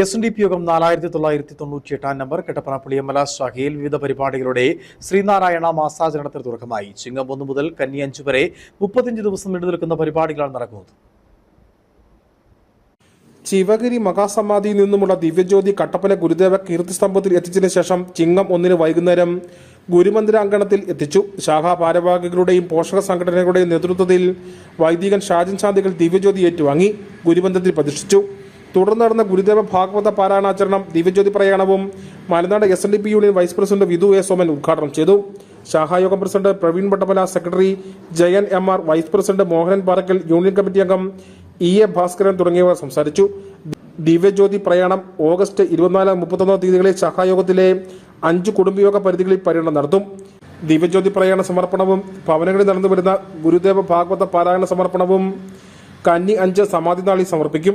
S N D P യോഗം നാലായിരത്തി തൊള്ളായിരത്തി തൊണ്ണൂറ്റി എട്ടാം നമ്പർ കട്ടപ്പന പുളിയമല ശാഖയിൽ വിവിധ പരിപാടികളുടെ ശ്രീനാരായണ മാസാചരണത്തിന് തുടക്കമായി. ചിങ്ങം ഒന്ന് മുതൽ കന്നി അഞ്ച് വരെ മുപ്പത്തിയഞ്ച് ദിവസം നീണ്ടു നിൽക്കുന്ന പരിപാടികളാണ് നടക്കുന്നത്. ശിവഗിരി മഹാസമാധിയിൽ നിന്നുമുള്ള ദിവ്യജ്യോതി കട്ടപ്പന ഗുരുദേവ കീർത്തിസ്തംഭത്തിൽ എത്തിച്ചതിനു ശേഷം ചിങ്ങം ഒന്നിന് വൈകുന്നേരം ഗുരുമന്ദിരാങ്കണത്തിൽ എത്തിച്ചു. ശാഖാ ഭാരവാഹികളുടെയും പോഷക സംഘടനകളുടെയും നേതൃത്വത്തിൽ വൈദികൻ ഷാജൻ ശാന്തികൾ ദിവ്യജ്യോതി ഏറ്റുവാങ്ങി. ഗുരുമന്ദിരത്തിൽ പ്രതിഷ്ഠിച്ചു. തുടർന്ന് നടന്ന ഗുരുദേവ ഭാഗവത പാരായണാചരണം ദിവ്യജ്യോതി പ്രയാണവും Malanad S N D P union vice president Vidhu A Soman ഉദ്ഘാടനം ചെയ്തു. ശാഖായോഗം president Praveen Bhattamala secretary Jayan M R vice president Mohanan Parakkal union committee അംഗം ഇ എ ഭാസ്കരൻ തുടങ്ങിയവർ സംസാരിച്ചു. ദിവ്യജ്യോതി പ്രയാണം ഓഗസ്റ്റ് ഇരുപത്തിനാല് മുപ്പത്തൊന്നോ തീയതികളിൽ ശാഖായോഗത്തിലെ അഞ്ച് കുടുംബയോഗ പരിധികളിൽ പര്യടനം നടത്തും. ദിവ്യജ്യോതി പ്രയാണ സമർപ്പണവും ഭവനങ്ങളിൽ നടന്നുവരുന്ന ഗുരുദേവ ഭാഗവത പാരായണ സമർപ്പണവും കന്നി അഞ്ച് സമാധി നാളിൽ സമർപ്പിക്കും.